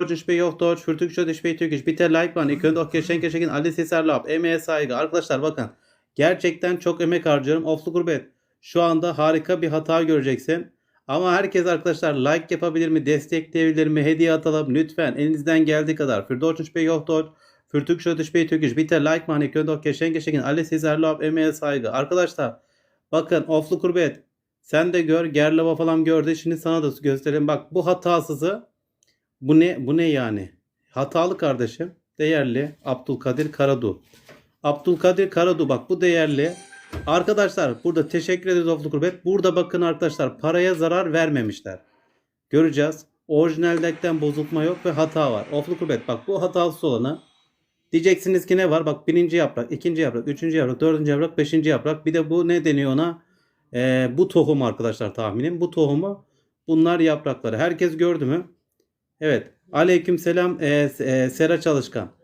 George Bey yok George, Fürtük Şödeş Bey Türkiş, Biter like van, İkön Dok Keşen Keşekin, Ali Sesar Lab, emeğe saygı. Arkadaşlar bakın gerçekten çok emek harcıyorum. Oflu Gurbet şu anda harika bir hata göreceksin. Ama herkes arkadaşlar like yapabilir mi, destekleyebilir mi, hediye atalım lütfen elinizden geldiği kadar. Fürdoç Bey yok George, Fürtük Şödeş Bey Türkiş, Biter like van, İkön Dok Keşen Keşekin, Ali Sesar Lab, emeğe saygı. Arkadaşlar bakın Oflu Gurbet sen de gör, Gerlava falan gördü. Şimdi sana da göstereyim. Bak bu hatasızı bu ne bu ne yani? Hatalı kardeşim. Değerli Abdülkadir Karadu. Abdülkadir Karadu bak bu değerli. Arkadaşlar burada teşekkür ederiz Oflu Kurbet. Burada bakın arkadaşlar paraya zarar vermemişler. Göreceğiz. Orijinal deckten bozulma yok ve hata var. Oflu Kurbet bak bu hatasız olanı diyeceksiniz ki ne var? Bak birinci yaprak, ikinci yaprak, üçüncü yaprak, dördüncü yaprak, beşinci yaprak. Bir de bu ne deniyor ona? Ee, bu tohum arkadaşlar tahminim. Bu tohumu bunlar yaprakları. Herkes gördü mü? Evet. Aleyküm selam e, e, Sera Çalışkan.